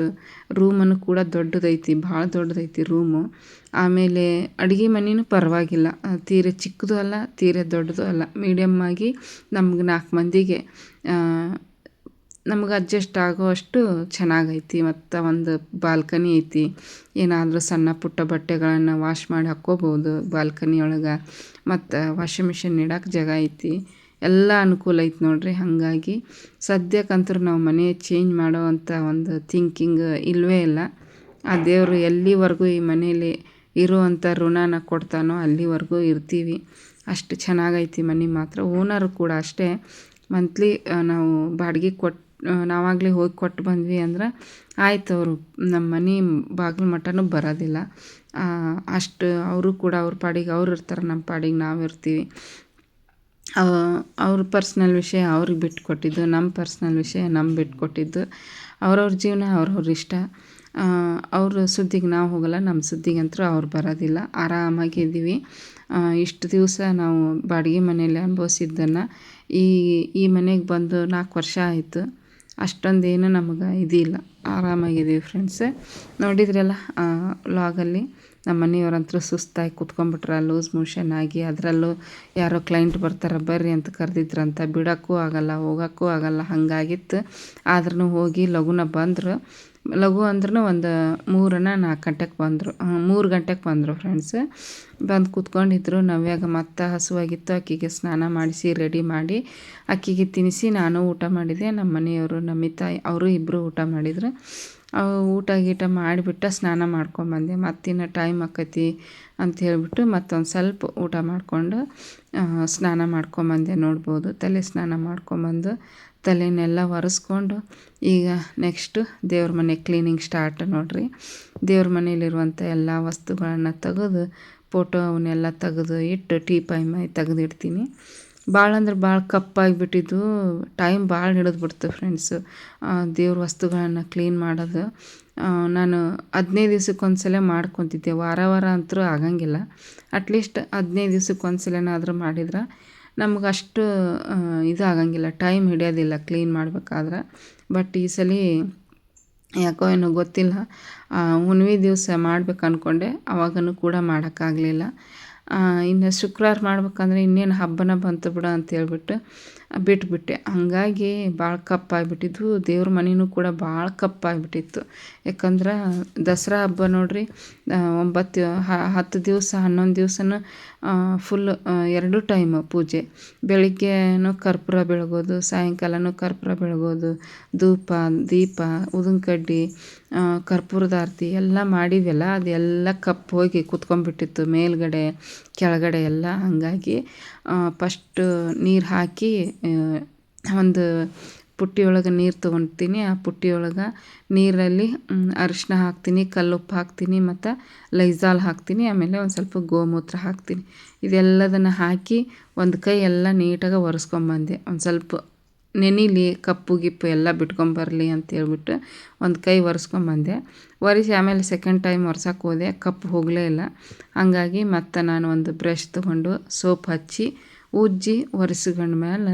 [SPEAKER 1] ರೂಮನ್ನು ಕೂಡ ದೊಡ್ಡದೈತಿ, ಭಾಳ ದೊಡ್ಡದೈತಿ ರೂಮು. ಆಮೇಲೆ ಅಡುಗೆ ಮನೆಯೂ ಪರವಾಗಿಲ್ಲ. ತೀರೆ ಚಿಕ್ಕದು ಅಲ್ಲ, ತೀರೆ ದೊಡ್ಡದು ಅಲ್ಲ. ಮೀಡಿಯಮ್ಮಾಗಿ ನಮ್ಗೆ ನಾಲ್ಕು ಮಂದಿಗೆ ನಮ್ಗೆ ಅಡ್ಜಸ್ಟ್ ಆಗೋ ಅಷ್ಟು ಚೆನ್ನಾಗೈತಿ. ಮತ್ತು ಒಂದು ಬಾಲ್ಕನಿ ಐತಿ. ಏನಾದರೂ ಸಣ್ಣ ಪುಟ್ಟ ಬಟ್ಟೆಗಳನ್ನು ವಾಶ್ ಮಾಡಿ ಹಾಕ್ಕೋಬೋದು ಬಾಲ್ಕನಿ ಒಳಗೆ. ಮತ್ತು ವಾಷಿಂಗ್ ಮಿಷಿನ್ ಇಡೋಕೆ ಜಾಗ ಐತಿ. ಎಲ್ಲ ಅನುಕೂಲ ಐತಿ ನೋಡಿರಿ. ಹಾಗಾಗಿ ಸದ್ಯಕ್ಕಂತೂ ನಾವು ಮನೆ ಚೇಂಜ್ ಮಾಡೋ ಅಂಥ ಒಂದು ಥಿಂಕಿಂಗ್ ಇಲ್ಲವೇ ಇಲ್ಲ. ಆ ದೇವರು ಎಲ್ಲಿವರೆಗೂ ಈ ಮನೇಲಿ ಇರುವಂಥ ಋಣನ ಕೊಡ್ತಾನೋ ಅಲ್ಲಿವರೆಗೂ ಇರ್ತೀವಿ. ಅಷ್ಟು ಚೆನ್ನಾಗೈತಿ ಮನೆ ಮಾತ್ರ. ಓನರು ಕೂಡ ಅಷ್ಟೇ. ಮಂತ್ಲಿ ನಾವು ಬಾಡಿಗೆ ಕೊಟ್ಟು ನಾವಾಗಲೇ ಹೋಗಿ ಕೊಟ್ಟು ಬಂದ್ವಿ ಅಂದ್ರೆ ಆಯ್ತು ಅವರು ನಮ್ಮ ಮನೆ ಬಾಗಿಲು ಮಟ್ಟನೂ ಬರೋದಿಲ್ಲ. ಅಷ್ಟು ಅವರು ಕೂಡ ಅವ್ರ ಪಾಡಿಗೆ ಅವ್ರು ಇರ್ತಾರೆ ನಮ್ಮ ಪಾಡಿಗೆ ನಾವು ಇರ್ತೀವಿ. ಅವ್ರ ಪರ್ಸ್ನಲ್ ವಿಷಯ ಅವ್ರಿಗೆ ಬಿಟ್ಕೊಟ್ಟಿದ್ದು ನಮ್ಮ ಪರ್ಸ್ನಲ್ ವಿಷಯ ನಮ್ಮ ಬಿಟ್ಕೊಟ್ಟಿದ್ದು. ಅವ್ರವ್ರ ಜೀವನ ಅವ್ರವ್ರ ಇಷ್ಟ. ಅವ್ರ ಸುದ್ದಿಗೆ ನಾವು ಹೋಗಲ್ಲ ನಮ್ಮ ಸುದ್ದಿಗಂತೂ ಅವ್ರು ಬರೋದಿಲ್ಲ. ಆರಾಮಾಗಿದ್ದೀವಿ ಇಷ್ಟು ದಿವಸ ನಾವು ಬಾಡಿಗೆ ಮನೆಯಲ್ಲಿ ಅನುಭವಿಸಿದ್ದನ್ನು ಈ ಈ ಮನೆಗೆ ಬಂದು ನಾಲ್ಕು ವರ್ಷ ಆಯಿತು. ಅಷ್ಟೊಂದೇನು ನಮಗೆ ಇದಿಲ್ಲ. ಆರಾಮಾಗಿದ್ದೀವಿ ಫ್ರೆಂಡ್ಸ್ ನೋಡಿದ್ರಲ್ಲ ಲಾಗಲ್ಲಿ ನಮ್ಮ ಮನೆಯವ್ರಂತೂ ಸುಸ್ತಾಗಿ ಕೂತ್ಕೊಂಡ್ಬಿಟ್ರೆ. ಲೂಸ್ ಮೋಷನ್ ಆಗಿ ಅದರಲ್ಲೂ ಯಾರೋ ಕ್ಲೈಂಟ್ ಬರ್ತಾರೆ, ಬರ್ರಿ ಅಂತ ಕರೆದಿದ್ರಂತ. ಬಿಡೋಕ್ಕೂ ಆಗಲ್ಲ, ಹೋಗೋಕ್ಕೂ ಆಗಲ್ಲ, ಹಾಗಾಗಿತ್ತು. ಆದ್ರೂ ಹೋಗಿ ಲಘುನ ಬಂದರು. ಲಘು ಅಂದ್ರೂ ಒಂದು ಮೂರನ ನಾಲ್ಕು ಗಂಟೆಗೆ ಬಂದರು. ಮೂರು ಗಂಟೆಗೆ ಬಂದರು ಫ್ರೆಂಡ್ಸ್ ಬಂದು ಕೂತ್ಕೊಂಡಿದ್ರು. ನವ್ಯಾಗ ಮತ್ತೆ ಹಸುವಾಗಿತ್ತು. ಅಕ್ಕಿಗೆ ಸ್ನಾನ ಮಾಡಿಸಿ ರೆಡಿ ಮಾಡಿ ಅಕ್ಕಿಗೆ ತಿನ್ನಿಸಿ ನಾನು ಊಟ ಮಾಡಿದೆ. ನಮ್ಮ ಮನೆಯವರು, ನಮ್ಮ ತಾಯಿ, ಅವರು ಇಬ್ಬರು ಊಟ ಮಾಡಿದ್ರು. ಊಟ ಗೀಟ ಮಾಡಿಬಿಟ್ಟು ಸ್ನಾನ ಮಾಡ್ಕೊಂಬಂದೆ ಮತ್ತಿನ್ನು ಟೈಮ್ ಆಕೈತಿ ಅಂತ ಹೇಳ್ಬಿಟ್ಟು ಮತ್ತೊಂದು ಸ್ವಲ್ಪ ಊಟ ಮಾಡಿಕೊಂಡು ಸ್ನಾನ ಮಾಡ್ಕೊಂಬಂದೆ ನೋಡ್ಬೋದು. ತಲೆ ಸ್ನಾನ ಮಾಡ್ಕೊಂಬಂದು ತಲೆನೆಲ್ಲ ಒರೆಸ್ಕೊಂಡು ಈಗ ನೆಕ್ಸ್ಟು ದೇವ್ರ ಮನೆ ಕ್ಲೀನಿಂಗ್ ಸ್ಟಾರ್ಟ್ ನೋಡಿರಿ. ದೇವ್ರ ಮನೆಯಲ್ಲಿರುವಂಥ ಎಲ್ಲ ವಸ್ತುಗಳನ್ನು ತೆಗೆದು ಫೋಟೋ ಅವನ್ನೆಲ್ಲ ತೆಗೆದು ಇಟ್ಟು ಟೀ ಪೈ ಮೈ ತೆಗೆದಿಡ್ತೀನಿ. ಭಾಳ ಅಂದ್ರೆ ಭಾಳ ಕಪ್ಪಾಗಿಬಿಟ್ಟಿದ್ದು ಟೈಮ್ ಭಾಳ ಹಿಡಿದ್ಬಿಡ್ತು ಫ್ರೆಂಡ್ಸು ದೇವ್ರ ವಸ್ತುಗಳನ್ನು ಕ್ಲೀನ್ ಮಾಡೋದು. ನಾನು ಹದಿನೈದು ದಿವ್ಸಕ್ಕೆ ಒಂದು ಸಲ ಮಾಡ್ಕೊತಿದ್ದೆ. ವಾರ ವಾರ ಅಂತೂ ಆಗಂಗಿಲ್ಲ. ಅಟ್ಲೀಸ್ಟ್ ಹದಿನೈದು ದಿವ್ಸಕ್ಕೆ ಒಂದು ಸಲನಾದರೂ ಮಾಡಿದ್ರೆ. ನಮ್ಗೆ ಅಷ್ಟು ಇದಾಗಂಗಿಲ್ಲ. ಟೈಮ್ ಹಿಡಿಯೋದಿಲ್ಲ ಕ್ಲೀನ್ ಮಾಡಬೇಕಾದ್ರೆ. ಬಟ್ ಈ ಸಲ ಯಾಕೋ ಏನೋ ಗೊತ್ತಿಲ್ಲ. ಹುಣ್ವಿ ದಿವಸ ಮಾಡ್ಬೇಕು ಅಂದ್ಕೊಂಡೆ ಅವಾಗನೂ ಕೂಡ ಮಾಡೋಕ್ಕಾಗಲಿಲ್ಲ. ಇನ್ನು ಶುಕ್ರವಾರ ಮಾಡ್ಬೇಕಂದ್ರೆ ಇನ್ನೇನು ಹಬ್ಬನ ಬಂತು ಬಿಡು ಅಂತ ಹೇಳ್ಬಿಟ್ಟು ಬಿಟ್ಬಿಟ್ಟೆ. ಹಂಗಾಗಿ ಭಾಳ ಕಪ್ಪಾಗಿಬಿಟ್ಟಿದ್ವು ದೇವ್ರ ಮನೆಯೂ ಕೂಡ ಭಾಳ ಕಪ್ಪಾಗಿಬಿಟ್ಟಿತ್ತು. ಯಾಕಂದ್ರೆ ದಸರಾ ಹಬ್ಬ ನೋಡಿರಿ ಒಂಬತ್ತು ಹತ್ತು ದಿವಸ, ಹನ್ನೊಂದು ದಿವ್ಸನೂ ಫುಲ್ ಎರಡು ಟೈಮ್ ಪೂಜೆ. ಬೆಳಗ್ಗೆನೂ ಕರ್ಪೂರ ಬೆಳಗೋದು, ಸಾಯಂಕಾಲನೂ ಕರ್ಪೂರ ಬೆಳಗೋದು, ಧೂಪ, ದೀಪ ಊದಿನ ಕಡ್ಡಿ ಕರ್ಪೂರದ ಆರತಿ ಎಲ್ಲ ಮಾಡಿವೆಲ್ಲ. ಅದೆಲ್ಲ ಕಪ್ಪು ಹೋಗಿ ಕುತ್ಕೊಂಡ್ಬಿಟ್ಟಿತ್ತು ಮೇಲುಗಡೆ, ಕೆಳಗಡೆ ಎಲ್ಲ. ಹಾಗಾಗಿ ಫಸ್ಟು ನೀರು ಹಾಕಿ ಒಂದು ಪುಟ್ಟಿ ಒಳಗೆ ನೀರು ತೊಗೊಳ್ತೀನಿ ಆ ಪುಟ್ಟಿಯೊಳಗೆ ನೀರಲ್ಲಿ ಅರಿಶಿನ ಹಾಕ್ತೀನಿ, ಕಲ್ಲುಪ್ಪು ಹಾಕ್ತೀನಿ ಮತ್ತು ಲೈಝಾಲ್ ಹಾಕ್ತೀನಿ. ಆಮೇಲೆ ಒಂದು ಸ್ವಲ್ಪ ಗೋಮೂತ್ರ ಹಾಕ್ತೀನಿ. ಇದೆಲ್ಲದನ್ನು ಹಾಕಿ ಒಂದು ಕೈ ಎಲ್ಲ ನೀಟಾಗಿ ಒರೆಸ್ಕೊಂಬಂದೆ ಒಂದು ಸ್ವಲ್ಪ ನೆನೀಲಿ ಕಪ್ಪು ಗಿಪ್ಪು ಎಲ್ಲ ಬಿಟ್ಕೊಂಬರಲಿ ಅಂತ ಹೇಳ್ಬಿಟ್ಟು ಒಂದು ಕೈ ಒರೆಸ್ಕೊಂಬಂದೆ ಒರೆಸಿ ಆಮೇಲೆ ಸೆಕೆಂಡ್ ಟೈಮ್ ಒರೆಸೋಕೆ ಹೋದೆ. ಕಪ್ಪು ಹೋಗಲೇ ಇಲ್ಲ. ಹಂಗಾಗಿ ಮತ್ತು ನಾನು ಒಂದು ಬ್ರಷ್ ತೊಗೊಂಡು ಸೋಪ್ ಹಚ್ಚಿ ಉಜ್ಜಿ ಒರೆಸ್ಕೊಂಡ ಮೇಲೆ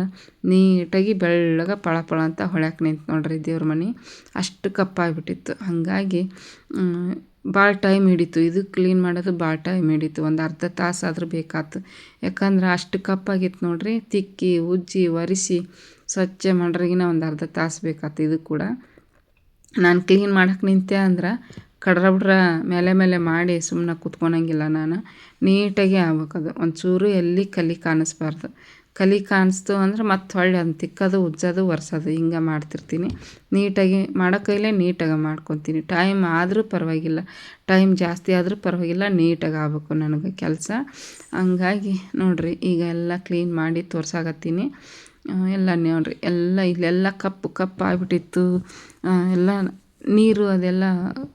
[SPEAKER 1] ನೀಟಾಗಿ ಬೆಳ್ಳಗೆ ಪಳ ಪಳ ಅಂತ ಹೊಳ್ಯಾಕೆ ನಿಂತು ನೋಡ್ರಿ ದೇವ್ರ ಮನೆ. ಅಷ್ಟು ಕಪ್ಪಾಗಿಬಿಟ್ಟಿತ್ತು. ಹಾಗಾಗಿ ಭಾಳ ಟೈಮ್ ಹಿಡಿತು. ಇದು ಕ್ಲೀನ್ ಮಾಡೋದು ಭಾಳ ಟೈಮ್ ಹಿಡಿತು. ಒಂದು ಅರ್ಧ ತಾಸು ಆದರೂ ಬೇಕಾಯ್ತು ಯಾಕಂದ್ರೆ ಅಷ್ಟು ಕಪ್ಪಾಗಿತ್ತು ನೋಡ್ರಿ. ತಿಕ್ಕಿ, ಉಜ್ಜಿ, ಒರೆಸಿ ಸ್ವಚ್ಛ ಮಾಡ್ರಿಗಿನ ಒಂದು ಅರ್ಧ ತಾಸು ಬೇಕಾಯ್ತು ಇದು ಕೂಡ. ನಾನು ಕ್ಲೀನ್ ಮಾಡೋಕೆ ನಿಂತೆ ಅಂದ್ರೆ ಕಡ್ರ ಬಿಡ್ರ ಮೇಲೆ ಮೇಲೆ ಮಾಡಿ ಸುಮ್ಮನೆ ಕುತ್ಕೊಳಂಗಿಲ್ಲ ನಾನು. ನೀಟಾಗಿ ಆಗ್ಬೇಕದು ಒಂಚೂರು ಎಲ್ಲಿ ಕಲಿ ಕಾಣಿಸ್ಬಾರ್ದು. ಕಲಿ ಕಾಣಿಸ್ತು ಅಂದ್ರೆ ಮತ್ತೆ ಹೊಳ್ಳಿ ಅದನ್ನ ತಿಕ್ಕೋದು, ಉಜ್ಜೋದು, ಒರೆಸೋದು. ಹಿಂಗೆ ಮಾಡ್ತಿರ್ತೀನಿ. ನೀಟಾಗಿ ಮಾಡೋ ಕೈಲೇ ನೀಟಾಗಿ ಮಾಡ್ಕೊತೀನಿ. ಟೈಮ್ ಆದರೂ ಪರವಾಗಿಲ್ಲ. ಟೈಮ್ ಜಾಸ್ತಿ ಆದರೂ ಪರವಾಗಿಲ್ಲ. ನೀಟಾಗಿ ಆಗ್ಬೇಕು ನನಗೆ ಕೆಲಸ. ಹಂಗಾಗಿ ನೋಡಿರಿ, ಈಗ ಎಲ್ಲ ಕ್ಲೀನ್ ಮಾಡಿ ತೋರ್ಸಾಕತ್ತೀನಿ. ಎಲ್ಲ ನೋಡಿರಿ. ಎಲ್ಲ ಇಲ್ಲೆಲ್ಲ ಕಪ್ಪು ಕಪ್ಪು ಆಗಿಬಿಟ್ಟಿತ್ತು ಎಲ್ಲ ನೀರು ಅದೆಲ್ಲ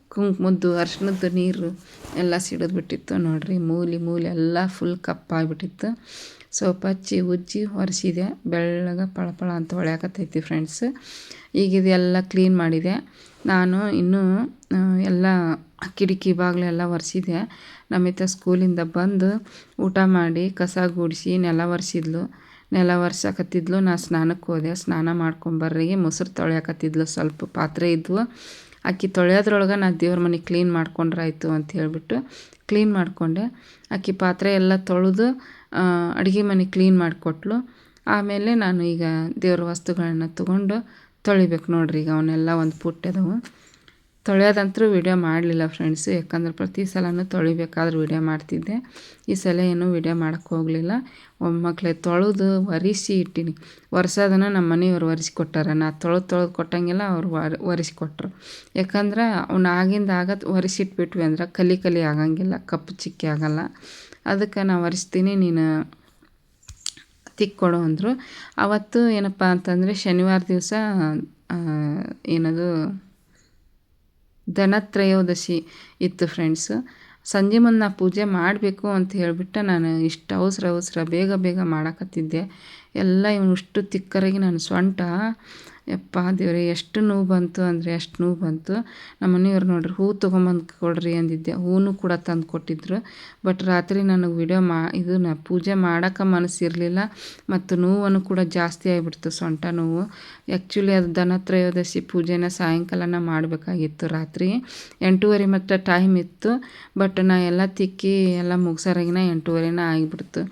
[SPEAKER 1] ಕುಂಕುಮದ್ದು ಅರ್ಶಿಣದ್ದು ನೀರು ಎಲ್ಲ ಸಿಡಿದ್ಬಿಟ್ಟಿತ್ತು ನೋಡಿರಿ. ಮೂಲೆ ಮೂಲೆ ಎಲ್ಲ ಫುಲ್ ಕಪ್ಪಾಗಿಬಿಟ್ಟಿತ್ತು ಸೋಪ್ ಹಚ್ಚಿ ಉಜ್ಜಿ ಒರೆಸಿದೆ. ಬೆಳ್ಳಗೆ ಪಳ ಪಳ ಅಂತ ಹೊಳ್ಯಾಕತ್ತೈತಿ ಫ್ರೆಂಡ್ಸ್ ಈಗ ಇದೆಲ್ಲ ಕ್ಲೀನ್ ಮಾಡಿದೆ. ನಾನು ಇನ್ನೂ ಎಲ್ಲ ಕಿಟಕಿ ಬಾಗಿಲೆಲ್ಲ ಒರೆಸಿದೆ. ನಮಿತ ಸ್ಕೂಲಿಂದ ಬಂದು ಊಟ ಮಾಡಿ, ಕಸ ಗುಡಿಸಿ ನೆಲ ಒರೆಸಿದ್ಲು. ನೆಲ ಒರ್ಸಕತ್ತಿದ್ಲು ನಾ ಸ್ನಾನಕ್ಕೆ ಹೋದೆ, ಸ್ನಾನ ಮಾಡ್ಕೊಂಬರ್ರಿಗೆ ಮೊಸರು ತೊಳ್ಯಾಕತ್ತಿದ್ಲು, ಸ್ವಲ್ಪ ಪಾತ್ರೆ ಇದ್ವು. ಅಕ್ಕಿ ತೊಳೆಯೋದ್ರೊಳಗೆ ನಾ ದೇವ್ರ ಮನೆ ಕ್ಲೀನ್ ಮಾಡ್ಕೊಂಡ್ರಾಯ್ತು ಅಂತ ಹೇಳಿಬಿಟ್ಟು ಕ್ಲೀನ್ ಮಾಡಿಕೊಂಡೆ. ಅಕ್ಕಿ ಪಾತ್ರೆ ಎಲ್ಲ ತೊಳೆದು ಅಡುಗೆ ಮನೆ ಕ್ಲೀನ್ ಮಾಡಿಕೊಟ್ಲು. ಆಮೇಲೆ ನಾನು ಈಗ ದೇವ್ರ ವಸ್ತುಗಳನ್ನ ತೊಗೊಂಡು ತೊಳಿಬೇಕು ನೋಡ್ರಿ, ಈಗ ಅವನ್ನೆಲ್ಲ ಒಂದು ಪುಟ್ಟದವು ತೊಳೆಯೋದಂತೂ ವೀಡಿಯೋ ಮಾಡಲಿಲ್ಲ ಫ್ರೆಂಡ್ಸು ಯಾಕಂದ್ರೆ ಪ್ರತಿ ಸಲವೂ ತೊಳಿಬೇಕಾದ್ರೆ ವಿಡಿಯೋ ಮಾಡ್ತಿದ್ದೆ. ಈ ಸಲ ಏನೂ ವಿಡಿಯೋ ಮಾಡೋಕ್ಕೆ ಹೋಗಲಿಲ್ಲ. ಒಮ್ಮಕ್ಳೆ ತೊಳೆದು ಒರೆಸಿ ಇಟ್ಟಿನಿ. ಒರೆಸೋದನ್ನು ನಮ್ಮ ಮನೆಯವ್ರು ಒರೆಸಿ ನಾ ತೊಳೆದು ತೊಳೆದು ಕೊಟ್ಟಂಗೆಲ್ಲ ಅವ್ರು ಒರೆಸಿ ಕೊಟ್ಟರು ಯಾಕಂದ್ರೆ ಅವ್ನು ಆಗಿಂದ ಆಗ ಒರೆಸಿಟ್ಬಿಟ್ವಿ ಅಂದ್ರೆ ಕಲಿ ಕಲಿ ಆಗಂಗಿಲ್ಲ, ಕಪ್ಪು ಚಿಕ್ಕಿ ಆಗಲ್ಲ. ಅದಕ್ಕೆ ನಾನು ಒರೆಸ್ತೀನಿ, ನೀನು ತಿಕ್ಕೊಡು ಅಂದರು. ಅವತ್ತು ಏನಪ್ಪ ಅಂತಂದರೆ ಶನಿವಾರ ದಿವಸ ಏನದು ಧನತ್ರಯೋದಶಿ ಇತ್ತು ಫ್ರೆಂಡ್ಸ್ ಸಂಜೆ ಮುಂದೆ ನಾ ಪೂಜೆ ಮಾಡಬೇಕು ಅಂತ ಹೇಳಿಬಿಟ್ಟು ನಾನು ಇಷ್ಟು ಅವಸರ ಅವಸರ ಬೇಗ ಬೇಗ ಮಾಡಕತ್ತಿದ್ದೆ. ಎಲ್ಲ ಇವನು ಇಷ್ಟು ತಿಕ್ಕರಾಗಿ ನಾನು ಸೊಂಟ ಯಪ್ಪ ದೇವರೇ, ಎಷ್ಟು ನೋವು ಬಂತು ಅಂದರೆ ಎಷ್ಟು ನೋವು ಬಂತು. ನಮ್ಮ ಮನೆಯವ್ರು ನೋಡ್ರಿ, ಹೂ ತೊಗೊಂಬಂದು ಕೊಡ್ರಿ ಅಂದಿದ್ದೆ. ಹೂನು ಕೂಡ ತಂದು ಕೊಟ್ಟಿದ್ರು. ಬಟ್ ರಾತ್ರಿ ನನಗೆ ವಿಡಿಯೋ ಮಾ, ಇದನ್ನ ಪೂಜೆ ಮಾಡೋಕೆ ಮನಸ್ಸಿರಲಿಲ್ಲ ಮತ್ತು ನೋವನ್ನು ಕೂಡ ಜಾಸ್ತಿ ಆಗಿಬಿಡ್ತು ಸೊಂಟ ನೋವು. ಆ್ಯಕ್ಚುಲಿ ಅದು ದನತ್ರಯೋದಶಿ ಪೂಜೆನ ಸಾಯಂಕಾಲನ ಮಾಡಬೇಕಾಗಿತ್ತು ರಾತ್ರಿ. ಎಂಟೂವರೆ ಮತ್ತು ಟೈಮ್ ಇತ್ತು, ಬಟ್ ನಾ ಎಲ್ಲ ತಿಕ್ಕಿ ಎಲ್ಲ ಮುಗಿಸೋರಾಗಿನ ಎಂಟೂವರೆನ ಆಗಿಬಿಡ್ತು.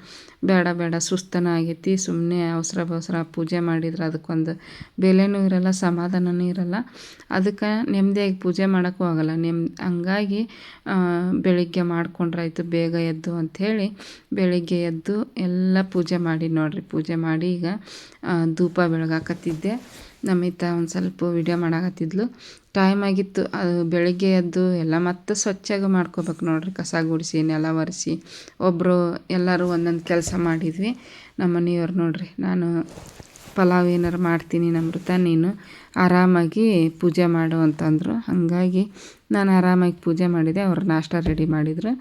[SPEAKER 1] ಬೇಡ ಬೇಡ, ಸುಸ್ತನ ಆಗೈತಿ ಸುಮ್ಮನೆ ಅವಸರ ಬಸರ ಪೂಜೆ ಮಾಡಿದ್ರೆ ಅದಕ್ಕೊಂದು ಬೆಲೆನೂ ಇರಲ್ಲ ಸಮಾಧಾನವೂ ಇರಲ್ಲ. ಅದಕ್ಕೆ ನೆಮ್ಮದಿಯಾಗಿ ಪೂಜೆ ಮಾಡೋಕ್ಕೂ ಆಗಲ್ಲ. ನೆಮ್, ಹಂಗಾಗಿ ಬೆಳಿಗ್ಗೆ ಮಾಡ್ಕೊಂಡ್ರಾಯ್ತು, ಬೇಗ ಎದ್ದು ಅಂಥೇಳಿ ಬೆಳಿಗ್ಗೆ ಎದ್ದು ಎಲ್ಲ ಪೂಜೆ ಮಾಡಿ ನೋಡಿರಿ. ಪೂಜೆ ಮಾಡಿ ಈಗ ಧೂಪ ಬೆಳಗಾಕತ್ತಿದ್ದೆ. ನಮಿತಾ ಒಂದು ಸ್ವಲ್ಪ ವಿಡಿಯೋ ಮಾಡಾಕತ್ತಿದ್ಲು. ಟೈಮ್ ಆಗಿತ್ತು, ಅದು ಬೆಳಗ್ಗೆ ಎದ್ದು ಎಲ್ಲ ಮತ್ತೆ ಸ್ವಚ್ಛಾಗಿ ಮಾಡ್ಕೋಬೇಕು ನೋಡ್ರಿ. ಕಸ ಗುಡಿಸಿ, ನೆಲ ಒರೆಸಿ. ಒಬ್ಬರು ಎಲ್ಲರೂ ಒಂದೊಂದು ಕೆಲಸ ಮಾಡಿದ್ವಿ. ನಮ್ಮ ಮನೆಯವ್ರು ನೋಡ್ರಿ, ನಾನು ಪಲಾವ್ ಏನಾರು ಮಾಡ್ತೀನಿ ನಮೃತ ನೀನು ಆರಾಮಾಗಿ ಪೂಜೆ ಮಾಡು ಅಂತಂದರು. ಹಾಗಾಗಿ ನಾನು ಆರಾಮಾಗಿ ಪೂಜೆ ಮಾಡಿದೆ, ಅವ್ರು ನಾಷ್ಟ ರೆಡಿ ಮಾಡಿದರು.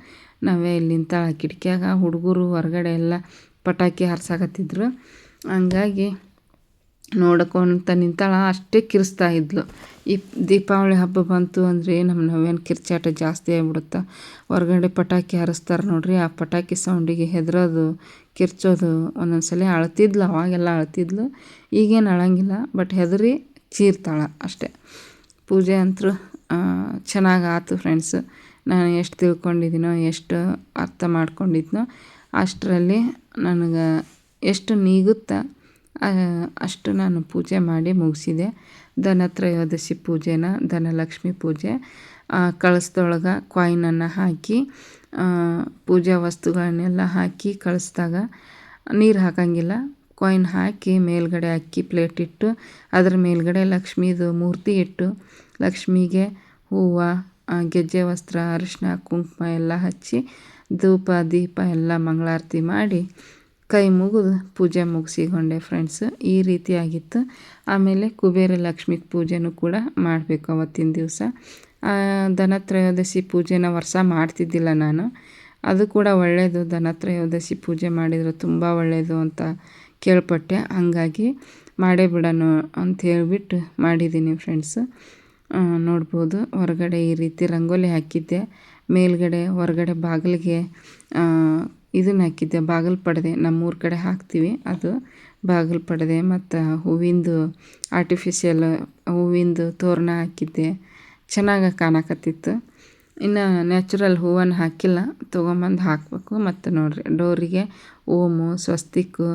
[SPEAKER 1] ನಾವೇ ಇಲ್ಲಿ ನಿಂತ ಕಿಟಕಿಯಾಗ ಹುಡುಗರು ಹೊರಗಡೆ ಎಲ್ಲ ಪಟಾಕಿ ಹಾರ್ಸಾಕತ್ತಿದ್ರು. ಹಂಗಾಗಿ ನೋಡ್ಕೊತ ನಿಂತಾಳ, ಅಷ್ಟೇ ಕಿರಿಸ್ತಾ ಇದ್ಲು. ಈ ದೀಪಾವಳಿ ಹಬ್ಬ ಬಂತು ಅಂದರೆ ನಮ್ಮ ನವೇನು ಕಿರ್ಚಾಟ ಜಾಸ್ತಿ ಆಗಿಬಿಡುತ್ತೆ. ಹೊರಗಡೆ ಪಟಾಕಿ ಹಾರಿಸ್ತಾರೆ ನೋಡಿರಿ, ಆ ಪಟಾಕಿ ಸೌಂಡಿಗೆ ಹೆದರೋದು, ಕಿರ್ಚೋದು ಒಂದೊಂದು ಸಲ ಅಳ್ತಿದ್ಲು, ಅವಾಗೆಲ್ಲ ಅಳ್ತಿದ್ಲು. ಈಗೇನು ಅಳಂಗಿಲ್ಲ, ಬಟ್ ಹೆದರಿ ಚೀರ್ತಾಳೆ ಅಷ್ಟೇ. ಪೂಜೆ ಅಂತೂ ಚೆನ್ನಾಗಿ ಆಯ್ತು ಫ್ರೆಂಡ್ಸ್. ನಾನು ಎಷ್ಟು ತಿಳ್ಕೊಂಡಿದ್ದೀನೋ, ಎಷ್ಟು ಅರ್ಥ ಮಾಡ್ಕೊಂಡಿದ್ನೋ, ಅಷ್ಟರಲ್ಲಿ ನನಗೆ ಎಷ್ಟು ನೀಗುತ್ತಾ ಅಷ್ಟು ನಾನು ಪೂಜೆ ಮಾಡಿ ಮುಗಿಸಿದೆ. ಧನತ್ರಯೋದಶಿ ಪೂಜೆನ, ಧನಲಕ್ಷ್ಮಿ ಪೂಜೆ ಕಳಸದೊಳಗೆ ಕಾಯಿನನ್ನು ಹಾಕಿ ಪೂಜಾ ವಸ್ತುಗಳನ್ನೆಲ್ಲ ಹಾಕಿ ಕಳಿಸ್ದಾಗ ನೀರು ಹಾಕಂಗಿಲ್ಲ. ಕಾಯಿನ್ ಹಾಕಿ ಮೇಲ್ಗಡೆ ಅಕ್ಕಿ ಪ್ಲೇಟ್ ಇಟ್ಟು, ಅದ್ರ ಮೇಲ್ಗಡೆ ಲಕ್ಷ್ಮೀದು ಮೂರ್ತಿ ಇಟ್ಟು, ಲಕ್ಷ್ಮಿಗೆ ಹೂವು ಗೆಜ್ಜೆ ವಸ್ತ್ರ, ಅರಿಶಿನ, ಕುಂಕುಮ ಎಲ್ಲ ಹಚ್ಚಿ, ಧೂಪ, ದೀಪ ಎಲ್ಲ ಮಂಗಳಾರತಿ ಮಾಡಿ ಕೈ ಮುಗಿದು ಪೂಜೆ ಮುಗಿಸಿಕೊಂಡೆ ಫ್ರೆಂಡ್ಸ್ ಈ ರೀತಿಯಾಗಿತ್ತು. ಆಮೇಲೆ ಕುಬೇರ ಲಕ್ಷ್ಮಿ ಪೂಜೆನೂ ಕೂಡ ಮಾಡಬೇಕು ಅವತ್ತಿನ ದಿವಸ. ಧನತ್ರಯೋದಶಿ ಪೂಜೆನ ವರ್ಷ ಮಾಡ್ತಿದ್ದಿಲ್ಲ ನಾನು. ಅದು ಕೂಡ ಒಳ್ಳೆಯದು ಧನತ್ರಯೋದಶಿ ಪೂಜೆ ಮಾಡಿದರೆ ತುಂಬ ಒಳ್ಳೆಯದು ಅಂತ ಕೇಳ್ಪಟ್ಟೆ. ಹಾಗಾಗಿ ಮಾಡೇ ಬಿಡೋಣ ಅಂತ ಹೇಳಿಬಿಟ್ಟು ಮಾಡಿದ್ದೀನಿ ಫ್ರೆಂಡ್ಸ್ ನೋಡ್ಬೋದು. ಹೊರಗಡೆ ಈ ರೀತಿ ರಂಗೋಲಿ ಹಾಕಿದ್ದೆ. ಮೇಲ್ಗಡೆ, ಹೊರಗಡೆ ಬಾಗಿಲಿಗೆ ಇದನ್ನು ಹಾಕಿದ್ದೆ. ಬಾಗಿಲು ನಮ್ಮ ನಮ್ಮೂರ ಕಡೆ ಹಾಕ್ತೀವಿ. ಅದು ಬಾಗಿಲು ಪಡದೆ ಮತ್ತು ಹೂವಿಂದು ಆರ್ಟಿಫಿಷಿಯಲ್ ಹೂವಿಂದು ತೋರಣ ಹಾಕಿದ್ದೆ. ಚೆನ್ನಾಗಿ ಕಾಣಕತ್ತಿತ್ತು. ಇನ್ನು ನ್ಯಾಚುರಲ್ ಹೂವನ್ನು ಹಾಕಿಲ್ಲ. ತೊಗೊಂಬಂದು ಹಾಕಬೇಕು. ಮತ್ತು ನೋಡಿರಿ, ಡೋರಿಗೆ ಓಮು ಸ್ವಸ್ತಿಕ್ಕು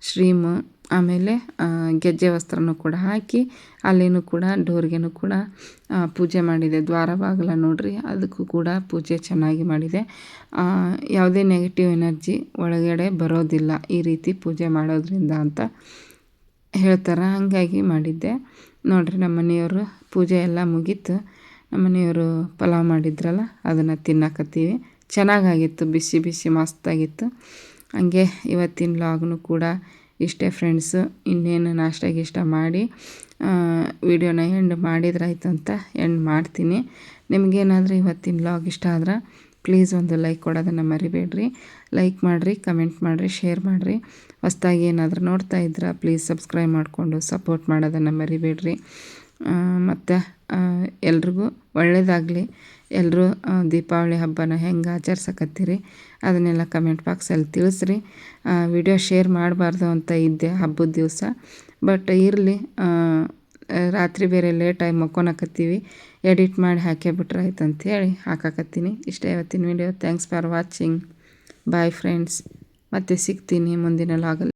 [SPEAKER 1] ಶ್ರೀಮು ಆಮೇಲೆ ಗೆಜ್ಜೆ ವಸ್ತ್ರನೂ ಕೂಡ ಹಾಕಿ, ಅಲ್ಲಿನೂ ಕೂಡ ಡೋರ್ಗೆನೂ ಕೂಡ ಪೂಜೆ ಮಾಡಿದೆ. ದ್ವಾರ ಬಾಗಿಲ ನೋಡಿರಿ, ಅದಕ್ಕೂ ಕೂಡ ಪೂಜೆ ಚೆನ್ನಾಗಿ ಮಾಡಿದೆ. ಯಾವುದೇ ನೆಗೆಟಿವ್ ಎನರ್ಜಿ ಒಳಗಡೆ ಬರೋದಿಲ್ಲ ಈ ರೀತಿ ಪೂಜೆ ಮಾಡೋದ್ರಿಂದ ಅಂತ ಹೇಳ್ತಾರೆ. ಹಾಗಾಗಿ ಮಾಡಿದ್ದೆ. ನೋಡಿರಿ, ನಮ್ಮ ಮನೆಯವರು ಪೂಜೆ ಎಲ್ಲ ಮುಗೀತು. ನಮ್ಮ ಮನೆಯವರು ಪಲಾವ್ ಮಾಡಿದ್ರಲ್ಲ, ಅದನ್ನು ತಿನ್ನಕತ್ತೀವಿ. ಚೆನ್ನಾಗಾಗಿತ್ತು, ಬಿಸಿ ಬಿಸಿ, ಮಸ್ತಾಗಿತ್ತು. ಹಂಗೆ ಇವತ್ತಿನ ಲಾಗ್ನು ಕೂಡ ಇಷ್ಟೇ ಫ್ರೆಂಡ್ಸು ಇನ್ನೇನು ನಾಷ್ಟ ಗೀಷ್ಟ ಮಾಡಿ ವಿಡಿಯೋನ ಎಂಡ್ ಮಾಡಿದ್ರಾಯ್ತು ಅಂತ ಎಂಡ್ ಮಾಡ್ತೀನಿ. ನಿಮಗೇನಾದರೂ ಇವತ್ತಿನ ಬ್ಲಾಗ್ ಇಷ್ಟ ಆದ್ರೆ ಪ್ಲೀಸ್ ಒಂದು ಲೈಕ್ ಕೊಡೋದನ್ನು ಮರಿಬೇಡ್ರಿ. ಲೈಕ್ ಮಾಡಿರಿ ಕಮೆಂಟ್ ಮಾಡಿರಿ ಶೇರ್ ಮಾಡಿರಿ. ಹೊಸ್ದಾಗಿ ಏನಾದರೂ ನೋಡ್ತಾ ಇದ್ರೆ ಪ್ಲೀಸ್ ಸಬ್ಸ್ಕ್ರೈಬ್ ಮಾಡಿಕೊಂಡು ಸಪೋರ್ಟ್ ಮಾಡೋದನ್ನು ಮರಿಬೇಡ್ರಿ. ಮತ್ತು ಎಲ್ರಿಗೂ ಒಳ್ಳೆಯದಾಗಲಿ ಎಲ್ಲರೂ ದೀಪಾವಳಿ ಹಬ್ಬನ ಹೆಂಗೆ ಆಚರಿಸಕತ್ತೀರಿ ಅದನ್ನೆಲ್ಲ ಕಮೆಂಟ್ ಬಾಕ್ಸಲ್ಲಿ ತಿಳಿಸ್ರಿ. ವಿಡಿಯೋ ಶೇರ್ ಮಾಡಬಾರ್ದು ಅಂತ ಇದ್ದೆ ಹಬ್ಬದ ದಿವಸ. ಬಟ್ ಇರಲಿ ರಾತ್ರಿ ಬೇರೆ ಲೇಟಾಗಿ ಮಕ್ಕೊಳಕತ್ತೀವಿ ಎಡಿಟ್ ಮಾಡಿ ಹಾಕೇ ಆಯ್ತು ಅಂಥೇಳಿ ಹಾಕಾಕತ್ತೀನಿ. ಇಷ್ಟೇ ಇವತ್ತಿನ video. Thanks for watching bye friends ಮತ್ತೆ ಸಿಗ್ತೀನಿ ಮುಂದಿನ ಲಾಗಲ್ಲಿ